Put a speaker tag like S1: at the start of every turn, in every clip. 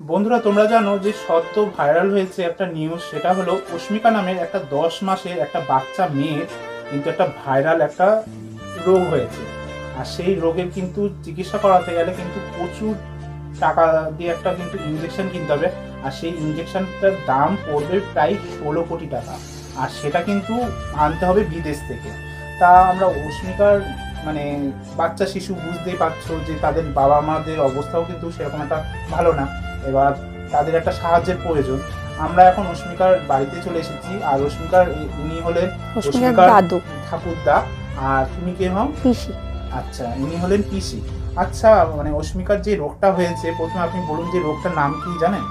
S1: বন্ধুরা, তোমরা জানো যে সদ্য ভাইরাল হয়েছে একটা নিউজ সেটা হলো অস্মিকা নামের একটা দশ মাসের একটা বাচ্চা মেয়ের কিন্তু একটা ভাইরাল একটা রোগ হয়েছে। আর সেই রোগের কিন্তু চিকিৎসা করাতে গেলে কিন্তু প্রচুর টাকা দিয়ে একটা কিন্তু ইঞ্জেকশন কিনতে হবে। আর সেই ইঞ্জেকশনটার দাম পড়বে প্রায় ষোলো কোটি টাকা। আর সেটা কিন্তু আনতে হবে বিদেশ থেকে। তা আমরা অস্মিকার মানে বাচ্চা শিশু বুঝতেই পারছ যে তাদের বাবা মাদের অবস্থাও কিন্তু সেরকম একটা ভালো না। এবার তাদের একটা সাহায্যের প্রয়োজন। আমরা এখন অস্মিকার বাড়িতে চলে এসেছি আর অস্মিকার উনি হলেন
S2: অস্মিকার দাদু।
S1: ঠাকুরদা। আর তুমি কে হও
S2: পিসি।
S1: আচ্ছা ইনি হলেন পিসি। আচ্ছা মানে অস্মিকার যে রোগটা হয়েছে প্রথমে আপনি বলুন যে রোগটার নাম কি জানেন?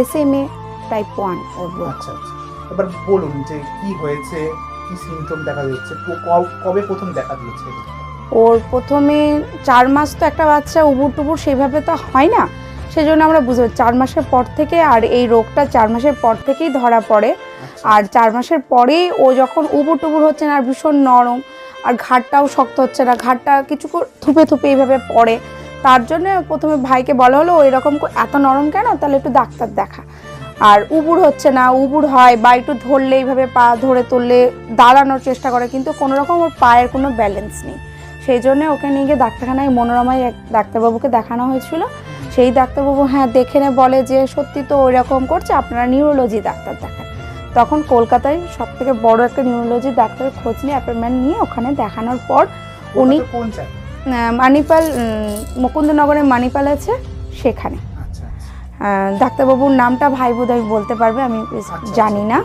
S2: S M A type one ওর রোগ।
S1: আচ্ছা আচ্ছা। এবার বলুন যে কি হয়েছে কি সিমটম দেখা যাচ্ছে কবে প্রথম দেখা দিয়েছে?
S2: ওর প্রথমে চার মাস তো একটা বাচ্চা উবুর টুবুর সেভাবে তো হয় না। সেজন্য আমরা বুঝতে চার মাসের পর থেকে আর এই রোগটা চার মাসের পর থেকেই ধরা পড়ে।
S1: আচ্ছা,
S2: আর চার মাসের পরেই ও যখন উবুর টুবুর হচ্ছে না আর ভীষণ নরম আর ঘাটটাও শক্ত হচ্ছে না ঘাটটা কিছু থুপে থুপে এইভাবে পড়ে। তার জন্য প্রথমে ভাইকে বলা হলো ওই রকম এত নরম কেন? তাহলে একটু ডাক্তার দেখা। আর উবুর হচ্ছে না উবুর হয় বা একটু ধরলে এইভাবে পা ধরে তুললে দাঁড়ানোর চেষ্টা করে কিন্তু কোনো রকম ওর পায়ের কোনো ব্যালেন্স নেই। সেই জন্য ওকে নিয়ে গিয়ে ডাক্তারখানায় মনোরমায় এক ডাক্তারবাবুকে দেখানো হয়েছিল। সেই ডাক্তারবাবু হ্যাঁ দেখে নে বলে যে সত্যি তো ওই রকম করছে আপনারা নিউরোলজি ডাক্তার দেখান। তখন কলকাতায় সব থেকে বড় একটা নিউরোলজি ডাক্তার খোঁজ নিয়ে অ্যাপয়েন্টমেন্ট নিয়ে ওখানে দেখানোর পর উনি মানিপাল উম, মুকুন্দনগরে মানিপাল আছে সেখানে।
S1: আচ্ছা আচ্ছা।
S2: ডাক্তারবাবুর নামটা ভাই বোধহয় বলতে পারবে আমি
S1: আচ্ছা,
S2: জানি না।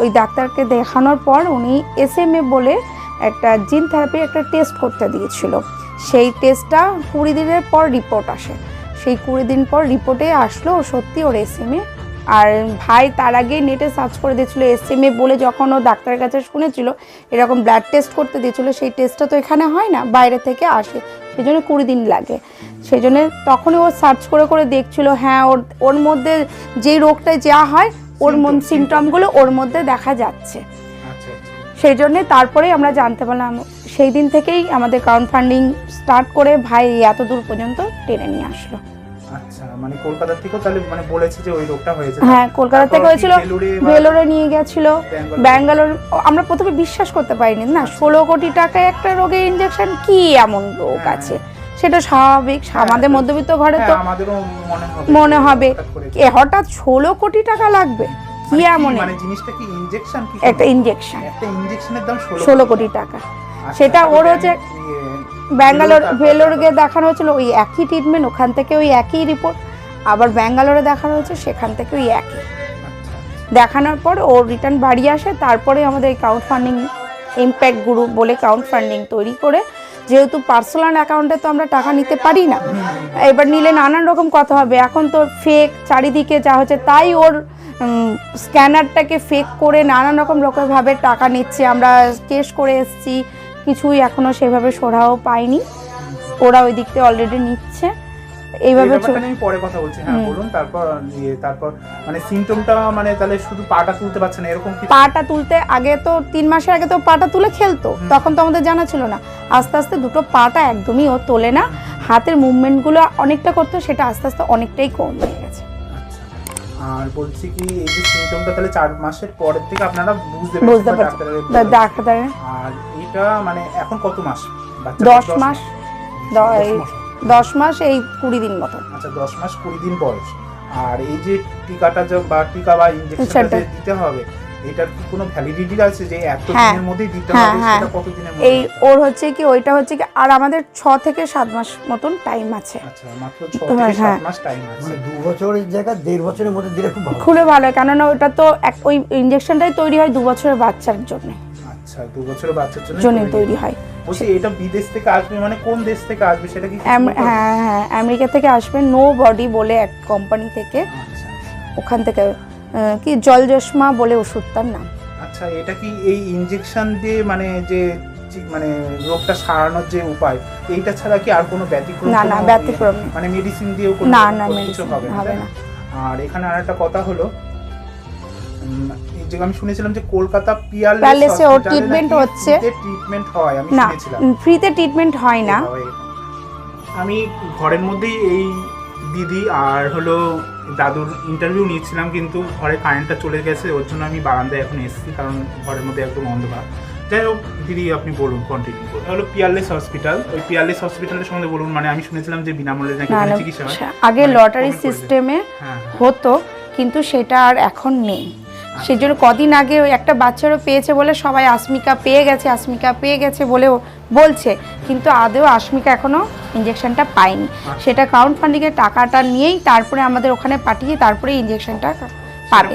S2: ওই ডাক্তারকে দেখানোর পর উনি এস এম এ বলে একটা জিন থেরাপি একটা টেস্ট করতে দিয়েছিল। সেই টেস্টটা কুড়ি দিনের পর রিপোর্ট আসে। সেই কুড়ি দিন পর রিপোর্টে আসলো সত্যি ওর এস আর ভাই তার আগে নেটে সার্চ করে দিয়েছিল এস এম এ বলে যখন ও ডাক্তারের কাছে শুনেছিল এরকম ব্লাড টেস্ট করতে দিয়েছিল সেই টেস্টটা তো এখানে হয় না বাইরে থেকে আসে। সেই জন্য কুড়ি দিন লাগে। সেই জন্য তখনই ও সার্চ করে করে দেখছিল হ্যাঁ ওর ওর মধ্যে যেই রোগটায় যা হয় ওর মন সিমটমগুলো ওর মধ্যে দেখা যাচ্ছে।
S1: আচ্ছা আচ্ছা।
S2: সেই জন্যে তারপরে আমরা জানতে পারলাম সেই দিন থেকেই আমাদের ক্রাউড ফান্ডিং স্টার্ট করে ভাই এত দূর পর্যন্ত টেনে নিয়ে আসলো।
S1: আচ্ছা মানে কলকাতা থেকেও তাহলে মানে বলেছে যে ওই রোগটা হয়েছে।
S2: হ্যাঁ কলকাতা থেকে হয়েছিল
S1: ভেলোরে
S2: নিয়ে গেছিল
S1: ব্যাঙ্গালোর।
S2: আমরা প্রথমে বিশ্বাস করতে পারিনি না ষোলো কোটি টাকায় একটা রোগের ইঞ্জেকশন কি এমন রোগ
S1: হ্যাঁ।
S2: আছে? সেটা স্বাভাবিক আমাদের মধ্যবিত্ত ঘরে তো
S1: হ্যাঁ, মনে হবে হঠাৎ
S2: ষোলো কোটি টাকা লাগবে? কি
S1: মানে
S2: এমন
S1: মানে জিনিসটা কি ইনজেকশন
S2: একটা ইঞ্জেকশন
S1: একটা ইনজেকশনের দাম
S2: ষোলো কোটি টাকা।
S1: আচ্ছা,
S2: সেটা ওর হচ্ছে ব্যাঙ্গালোর ভেলোর গিয়ে দেখানো হয়েছিল ওই একই ট্রিটমেন্ট ওখান থেকে ওই একই রিপোর্ট আবার ব্যাঙ্গালোরে দেখানো হয়েছে সেখান থেকে ওই একই। দেখানোর পর ও রিটার্ন বাড়ি আসে তারপরে আমাদের ক্রাউড ফান্ডিং ইম্প্যাক্ট গ্রুপ বলে ক্রাউড ফান্ডিং তৈরি করে যেহেতু পার্সোনাল অ্যাকাউন্টে তো আমরা টাকা নিতে পারি না এবার নিলে নানান রকম কথা হবে। এখন তো ফেক চারিদিকে যা হচ্ছে তাই ওর স্ক্যানারটাকে ফেক করে নানান রকম রকমভাবে টাকা নিচ্ছে। আমরা কেস করে এসেছি কিছুই এখনও সেভাবে সোরাও পাইনি ওরা ওই দিক থেকে অলরেডি নিচ্ছে। এইভাবে
S1: আমি পরে কথা বলছি। হ্যাঁ বলুন তারপর ইয়ে তারপর মানে সিমটমটা মানে তাহলে শুধু পাটা তুলতে পারছে না এরকম
S2: পাটা তুলতে আগে তো তিন মাসের আগে তো পাটা তুলে খেলতো তখন তো আমাদের জানা ছিল না। আস্তে আস্তে দুটো পাটা একদমই ও তোলে না। হাতের মুভমেন্টগুলো অনেকটা করতো সেটা আস্তে আস্তে অনেকটাই কম হয়ে গেছে।
S1: আর বলছি কি এই যে সিমটমটা তাহলে চার মাসের পরের থেকে আপনারা বুঝতে
S2: বুঝতে
S1: বা ডাক্তারের আর এটা মানে এখন কত মাস?
S2: দশ মাস। দশ মাস। এই কুড়ি দিন মতো।
S1: আচ্ছা দশ মাস কুড়ি দিন বয়স। আর এই যে টিকাটা বা টিকা বা ইনজেকশনটা দিতে হবে এটার কি কোনো ভ্যালিডিটি আছে যে এত
S2: হ্যাঁ।
S1: দিনের মধ্যেই দিতে
S2: হ্যাঁ,
S1: হবে?
S2: হ্যাঁ।
S1: সেটা কত দিনের
S2: এই
S1: মধ্যে? দিতে
S2: ওর হচ্ছে কি ওইটা হচ্ছে কি আর আমাদের ছ থেকে সাত মাস মতন টাইম আছে।
S1: আচ্ছা মাত্র ছ
S2: হ্যাঁ,
S1: থেকে
S2: হ্যাঁ।
S1: সাত মাস টাইম আছে।
S3: মানে দু বছরের জায়গা দেড় বছরের মধ্যে দিলে খুব ভালো।
S2: খুলে ভালো হয় কেননা ওটা তো এক ওই ইঞ্জেকশনটাই তৈরি হয় দু বছরের বাচ্চার জন্য।
S1: আচ্ছা দু বছরের বাচ্চার জন্য
S2: জন্য তৈরি। হয়।
S1: বলছি এটা বিদেশ থেকে আসবে মানে কোন দেশ থেকে আসবে সেটা কি?
S2: হ্যাঁ হ্যাঁ আমেরিকা থেকে আসবে নো বডি বলে এক কোম্পানি থেকে।
S1: আচ্ছা।
S2: ওখান থেকে কি জলজশমা বলে ওষুধটার নাম।
S1: আচ্ছা এটা কি এই ইনজেকশন দিয়ে মানে যে মানে রোগটা সারানোর যে উপায় এইটা ছাড়া কি আর কোনো ব্যতিক্রম
S2: না না ব্যতিক্রম
S1: ইয়ে- মানে মেডিসিন দিয়েও কোনো
S2: না না
S1: কিছু
S2: মেডিসিন
S1: হবে না? আর এখানে আর একটা কথা হলো এই যে আমি শুনেছিলাম যে কলকাতা পিয়ার
S2: প্যালেসে ওর treatment হচ্ছে।
S1: ট্রিটমেন্ট হয় আমি শুনেছিলাম।
S2: ফ্রিতে ট্রিটমেন্ট হয় না।
S1: আমি ঘরের মধ্যেই এই দিদি আর হলো দাদুর ইন্টারভিউ নিচ্ছিলাম কিন্তু ঘরে কারেন্টটা চলে গেছে ওর জন্য আমি বারান্দায় এখন এসেছি কারণ ঘরের মধ্যে একদম অন্ধকার। যাই হোক দিদি আপনি বলুন কন্টিনিউ করুন। হলো পিয়ারলেস হসপিটাল ওই পিয়ারলেস হসপিটালের সম্বন্ধে বলুন মানে আমি শুনেছিলাম যে বিনামূল্যে নাকি চিকিৎসা হয়।
S2: আগে
S1: মানে
S2: লটারি সিস্টেমে
S1: হ্যাঁ হ্যাঁ।
S2: হতো কিন্তু সেটা আর এখন নেই। সেই জন্য কদিন আগে ওই একটা বাচ্চারও পেয়েছে বলে সবাই আসমিকা পেয়ে গেছে আসমিকা পেয়ে গেছে বলেও বলছে কিন্তু আদেও আসমিকা এখনও ইঞ্জেকশনটা পায়নি। সেটা ক্রাউড ফান্ডিংয়ের টাকাটা নিয়েই তারপরে আমাদের ওখানে পাঠিয়ে তারপরে ইঞ্জেকশনটা পাবে।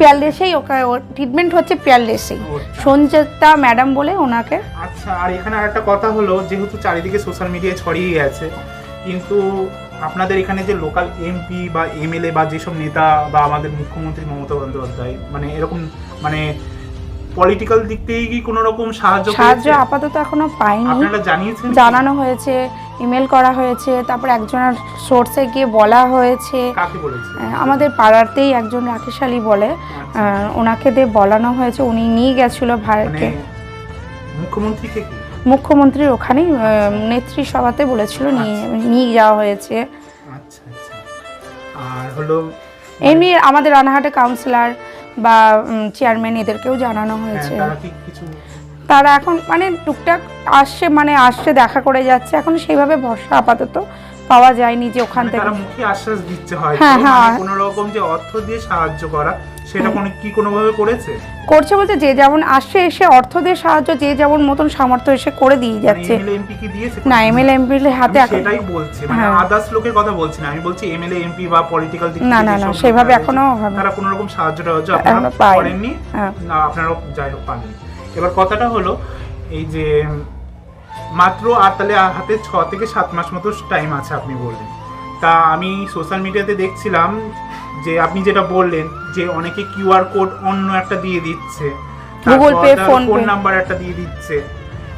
S2: পিয়ারলেসেই ওকে ট্রিটমেন্ট হচ্ছে পিয়ারলেসেই ম্যাডাম বলে ওনাকে।
S1: আচ্ছা আর এখানে আরেকটা কথা হলো যেহেতু চারিদিকে সোশ্যাল মিডিয়ায় ছড়িয়ে গেছে কিন্তু আপনাদের এখানে যে লোকাল এমপি বা এমএলএ বা যেসব নেতা বা আমাদের মুখ্যমন্ত্রী মমতা বন্দ্যোপাধ্যায় মানে এরকম মানে পলিটিক্যাল দিক থেকে কি কোনো রকম সাহায্য
S2: সাহায্য আপাতত এখনও পাইনি।
S1: আপনারা জানিয়েছেন
S2: জানানো হয়েছে ইমেল করা হয়েছে তারপর একজনের সোর্সে গিয়ে বলা হয়েছে। আমাদের পাড়াতেই একজন রাকেশ আলী বলে।
S1: আচ্ছা,
S2: ওনাকে দিয়ে বলানো হয়েছে উনি নিয়ে গেছিল
S1: মানে
S2: ভাইকে
S1: মুখ্যমন্ত্রীকে কি?
S2: মুখ্যমন্ত্রীর ওখানেই নেত্রী সভাতে বলেছিল নিয়ে নিয়ে যাওয়া হয়েছে।
S1: আচ্ছা আচ্ছা। আর হলো
S2: এমনি আমাদের রানাহাটে কাউন্সিলর বা চেয়ারম্যান এদেরকেও জানানো
S1: হ্যাঁ,
S2: হয়েছে।
S1: তারা
S2: এখন মানে টুকটাক আসছে মানে আসছে দেখা করে যাচ্ছে। এখন সেইভাবে ভরসা আপাতত পাওয়া যায়নি যে ওখান
S1: মানে
S2: থেকে।
S1: মুখে আশ্বাস দিচ্ছে হয়
S2: হ্যাঁ, হ্যাঁ।
S1: কোনো রকম যে অর্থ দিয়ে সাহায্য করা সেটা কোনো কি কোনোভাবে করেছে
S2: করছে বলতে যে যেমন আসছে এসে অর্থ দিয়ে সাহায্য যে যেমন মতন সামর্থ্য এসে করে দিয়ে যাচ্ছে
S1: এমএলএ এমপি কি দিয়েছে
S2: না এমএলএ এমপির হাতে এখন
S1: সেটাই বলছি মানে
S2: হ্যাঁ।
S1: আদার্স লোকের কথা বলছি না আমি বলছি এমএলএ এমপি বা পলিটিক্যাল দিক
S2: না,
S1: থেকে
S2: না, না, সেভাবে এখনও হবে।
S1: তারা কোনো রকম সাহায্য টাহায্য আপনারা। করেননি
S2: হ্যাঁ।
S1: না আপনারাও যাই হোক পাননি এবার কথাটা হলো এই যে মাত্র আর তাহলে হাতে ছ থেকে সাত মাস মতো টাইম আছে আপনি বললেন তা আমি সোশ্যাল মিডিয়াতে দেখছিলাম যে আপনি যেটা বললেন যে অনেকে কিউআর কোড অন্য একটা দিয়ে দিচ্ছে Google
S2: Pay
S1: phone
S2: Pay।
S1: Number একটা দিয়ে দিচ্ছে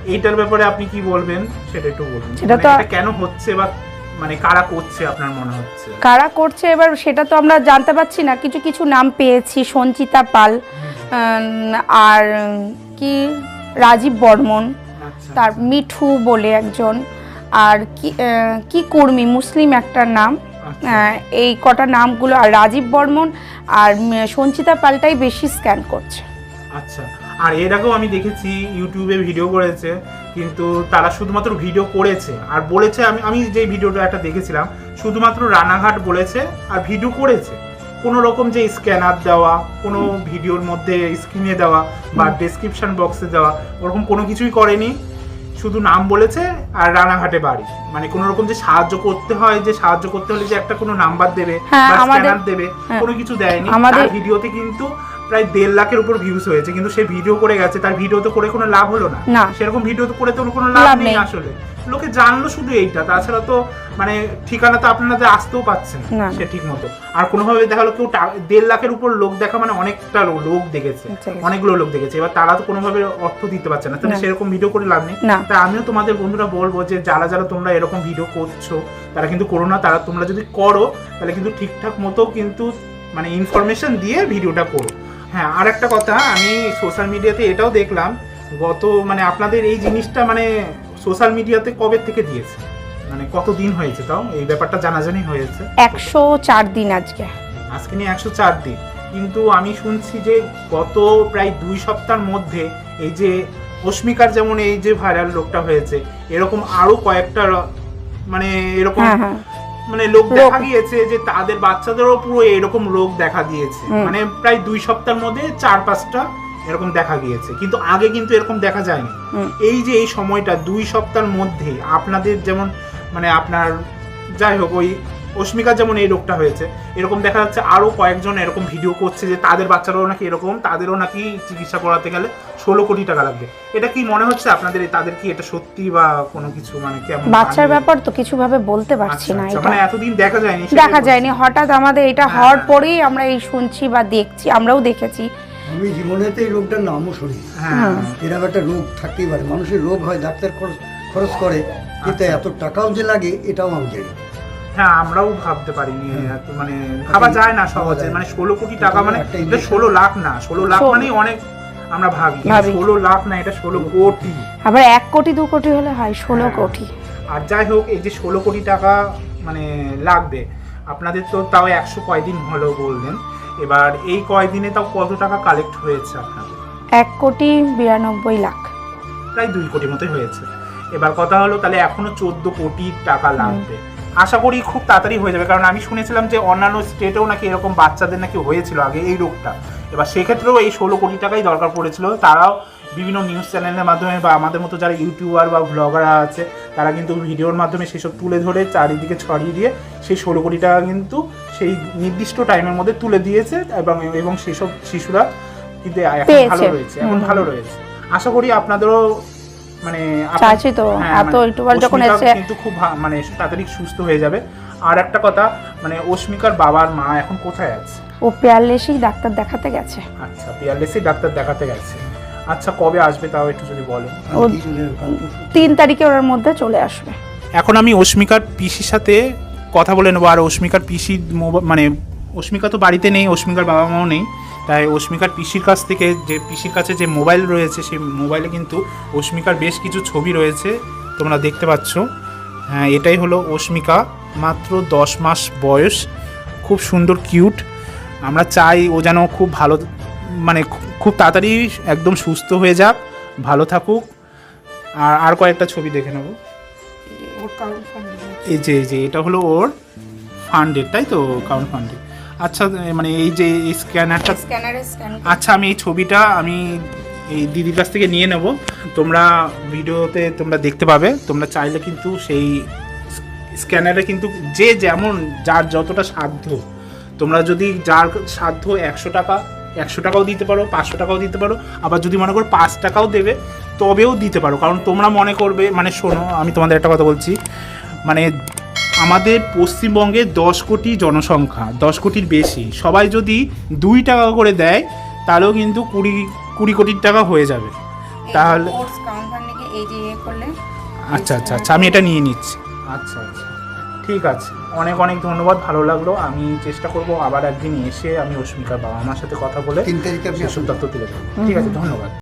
S1: এইটার ব্যাপারে আপনি কি বলবেন? সেটা একটু বলুন।
S2: সেটা
S1: মানে
S2: তো-
S1: কেন হচ্ছে বা মানে কারা করছে আপনার মনে হচ্ছে?
S2: কারা করছে? এবার সেটা তো আমরা জানতে পারছি না। কিছু কিছু নাম পেয়েছি সঞ্চিতা পাল আর কি? রাজীব বর্মন
S1: আচ্ছা।
S2: তার মিঠু বলে একজন আর কি কি কর্মী মুসলিম একটা নাম। এই কটা নামগুলো আর রাজীব বর্মন আর সঞ্চিতা পালটাই বেশি স্ক্যান করছে।
S1: আচ্ছা আর এর আগেও আমি দেখেছি ইউটিউবে ভিডিও করেছে কিন্তু তারা শুধুমাত্র ভিডিও করেছে আর বলেছে আমি আমি যে ভিডিওটা একটা দেখেছিলাম শুধুমাত্র রানাঘাট বলেছে আর ভিডিও করেছে। কোনো রকম যে স্ক্যানার দেওয়া কোনো ভিডিওর মধ্যে স্ক্রিনে দেওয়া বা ডেসক্রিপশন বক্সে দেওয়া ওরকম কোনো কিছুই করেনি। শুধু নাম বলেছে আর রানাঘাটে বাড়ি মানে কোনো রকম যে সাহায্য করতে হয় যে সাহায্য করতে হলে যে একটা কোনো নাম্বার দেবে
S2: হ্যাঁ,
S1: বা স্ক্যানার দেবে
S2: হ্যাঁ।
S1: কোনো কিছু দেয়নি
S2: আমাদের-
S1: তার ভিডিওতে কিন্তু প্রায় দেড় লাখের উপর ভিউজ হয়েছে কিন্তু সে ভিডিও করে গেছে তার ভিডিও তো করে কোনো লাভ হলো না। সেরকম ভিডিও তো করে তো কোনো লাভ নেই। আসলে লোকে জানলো শুধু এইটা তাছাড়া তো মানে ঠিকানা তো আপনাদের আসতেও পাচ্ছেন
S2: না।
S1: সে ঠিক মতো আর কোনোভাবে দেখাল কেউ টা- দেড় লাখের উপর লোক দেখা মানে অনেকটা লো- লোক দেখেছে
S2: দেখেছে।
S1: অনেকগুলো লোক দেখেছে এবার তারা তো কোনোভাবে অর্থ দিতে পারছে না তাহলে
S2: না।
S1: সেরকম ভিডিও করে লাভ নেই
S2: না।
S1: তা আমিও তোমাদের বন্ধুরা বলব যে যারা যারা তোমরা এরকম ভিডিও করছ তারা কিন্তু করো না তারা তোমরা যদি করো তাহলে কিন্তু ঠিকঠাক মতো কিন্তু মানে ইনফরমেশন দিয়ে ভিডিওটা করো হ্যাঁ আর একটা কথা আমি সোশ্যাল মিডিয়াতে এটাও দেখলাম গত মানে আপনাদের এই জিনিসটা মানে সোশ্যাল মিডিয়াতে কবে থেকে দিয়েছে? মানে কত দিন হয়েছে তাও? এই ব্যাপারটা জানাজানি হয়েছে।
S2: একশো চার দিন আজকে।
S1: আজকে নিয়ে একশো চার দিন। কিন্তু আমি শুনছি যে গত প্রায় দুই সপ্তাহের মধ্যে এই যে অস্মিকার যেমন এই যে ভাইরাল রোগটা হয়েছে এরকম আরও কয়েকটা মানে এরকম
S2: হ্যাঁ হ্যাঁ।
S1: মানে লোক দেখা গিয়েছে যে তাদের বাচ্চাদেরও পুরো এরকম রোগ দেখা দিয়েছে। মানে প্রায় দুই সপ্তাহের মধ্যে চার পাঁচটা এরকম দেখা গিয়েছে। কিন্তু আগে কিন্তু এরকম দেখা যায়নি। এই যে এই সময়টা দুই সপ্তাহের মধ্যে আপনাদের যেমন মানে আপনার যাই হোক ওই অস্মিকার যেমন এই রোগটা হয়েছে এরকম দেখা যাচ্ছে আরও কয়েকজন এরকম ভিডিও করছে যে তাদের বাচ্চারাও নাকি এরকম তাদেরও নাকি চিকিৎসা করাতে গেলে ষোলো কোটি টাকা লাগবে। এটা কি মনে হচ্ছে আপনাদের তাদের কি এটা সত্যি বা কোনো কিছু মানে কেমন?
S2: বাচ্চার ব্যাপার তো কিছু ভাবে বলতে পারছি
S1: আচ্ছা,
S2: না
S1: আচ্ছা,
S2: এটা।
S1: মানে এতদিন দেখা যায়নি
S2: দেখা যায়নি। হঠাৎ আমাদের এটা হওয়ার
S1: হ্যাঁ।
S2: পরেই আমরা এই শুনছি বা দেখছি আমরাও দেখেছি
S3: আমি জীবনেতে এই রোগটার নামও শুনি
S1: হ্যাঁ।
S3: এরকম একটা রোগ থাকতেই পারে। মানুষের রোগ হয় ডাক্তার খরচ খরচ করে কিন্তু
S1: আচ্ছা।
S3: এত টাকাও যে লাগে এটাও আমি জানি
S1: হ্যাঁ আমরাও ভাবতে পারিনি মানে ভাবা যায় না সহজে। মানে ষোলো কোটি টাকা মানে
S3: একটা
S1: ষোলো লাখ না ষোলো লাখ। মানে অনেক আমরা ভাবি। ষোলো লাখ না এটা ষোলো কোটি।
S2: আবার এক কোটি দু কোটি হলে হয় ষোলো
S1: হ্যাঁ।
S2: কোটি।
S1: আর যাই হোক এই যে ষোলো কোটি টাকা মানে লাগবে আপনাদের তো তাও একশো কয়দিন হলো বললেন। এবার এই কয়দিনে তাও কত টাকা কালেক্ট হয়েছে আপনার
S2: এক কোটি বিরানব্বই লাখ।
S1: প্রায় দুই কোটি মতোই হয়েছে। এবার কথা হলো তাহলে এখনও চোদ্দ কোটি টাকা লাগবে। আশা করি খুব তাড়াতাড়ি হয়ে যাবে কারণ আমি শুনেছিলাম যে অন্যান্য স্টেটেও নাকি এরকম বাচ্চাদের নাকি হয়েছিল আগে এই রোগটা। এবার সেক্ষেত্রেও এই ষোলো কোটি টাকাই দরকার পড়েছিল। তারাও বিভিন্ন নিউজ চ্যানেলের মাধ্যমে বা আমাদের মতো যারা ইউটিউবার বা ব্লগাররা আছে তারা কিন্তু ভিডিওর মাধ্যমে সেসব তুলে ধরে চারিদিকে ছড়িয়ে দিয়ে সেই ষোলো কোটি টাকা কিন্তু সেই নির্দিষ্ট টাইমের মধ্যে তুলে দিয়েছে এবং এবং সেসব শিশুরা কিন্তু এখন ভালো রয়েছে এখন ভালো রয়েছে। আশা করি আপনাদেরও মানে
S2: চাইছি তো,
S1: হ্যাঁ,
S2: এত
S1: মানে
S2: ইউটিউবার যখন এসে-
S1: কিন্তু খুব মানে তাড়াতাড়ি সুস্থ হয়ে যাবে। আর একটা কথা মানে অস্মিকার বাবার মা এখন কোথায় আছে?
S2: ও পেয়ারলেসেই ডাক্তার দেখাতে গেছে।
S1: আচ্ছা পিয়ারলেসি ডাক্তার দেখাতে গেছে। আচ্ছা কবে আসবে তাও একটু যদি বলেন।
S2: তিন তারিখে ওর মধ্যে চলে আসবে।
S1: এখন আমি অস্মিকার পিসির সাথে কথা বলে নেব। আর অস্মিকার পিসির মানে অস্মিকা তো বাড়িতে নেই অস্মিকার বাবা মাও নেই। তাই অস্মিকার পিসির কাছ থেকে যে পিসির কাছে যে মোবাইল রয়েছে সেই মোবাইলে কিন্তু অস্মিকার বেশ কিছু ছবি রয়েছে তোমরা দেখতে পাচ্ছ। হ্যাঁ এটাই হলো অস্মিকা মাত্র দশ মাস বয়স। খুব সুন্দর কিউট। আমরা চাই ও যেন খুব ভালো মানে খুব তাড়াতাড়ি একদম সুস্থ হয়ে যাক ভালো থাকুক। আর আর কয়েকটা ছবি দেখে নেব। এই যে এই যে এটা হলো ওর ফান্ডেড তাই তো? কাউন্ট ফান্ডেড আচ্ছা মানে এই যে স্ক্যানারটা
S2: স্ক্যানারে স্ক্যান
S1: আচ্ছা আমি এই ছবিটা আমি এই দিদির কাছ থেকে নিয়ে নেব। তোমরা ভিডিওতে তোমরা দেখতে পাবে। তোমরা চাইলে কিন্তু সেই স্ক্যানারে কিন্তু যে যেমন যার যতটা সাধ্য। তোমরা যদি যার সাধ্য একশো টাকা একশো টাকাও দিতে পারো পাঁচশো টাকাও দিতে পারো আবার যদি মনে করো পাঁচ টাকাও দেবে তবেও দিতে পারো। কারণ তোমরা মনে করবে মানে শোনো আমি তোমাদের একটা কথা বলছি মানে আমাদের পশ্চিমবঙ্গে দশ কোটি জনসংখ্যা দশ কোটির বেশি। সবাই যদি দুই টাকা করে দেয় তাহলেও কিন্তু কুড়ি কুড়ি কোটির টাকা হয়ে যাবে। তাহলে
S2: ইয়ে
S1: আচ্ছা আচ্ছা আচ্ছা আমি এটা নিয়ে নিচ্ছি। আচ্ছা আচ্ছা। ঠিক আছে। অনেক অনেক ধন্যবাদ ভালো লাগল। আমি চেষ্টা করব আবার একদিন এসে আমি অস্মিকার বাবা মার সাথে কথা বলে
S3: তিন তারিখে আসুন
S1: তথ্য তুলে দেবো ঠিক আছে ধন্যবাদ।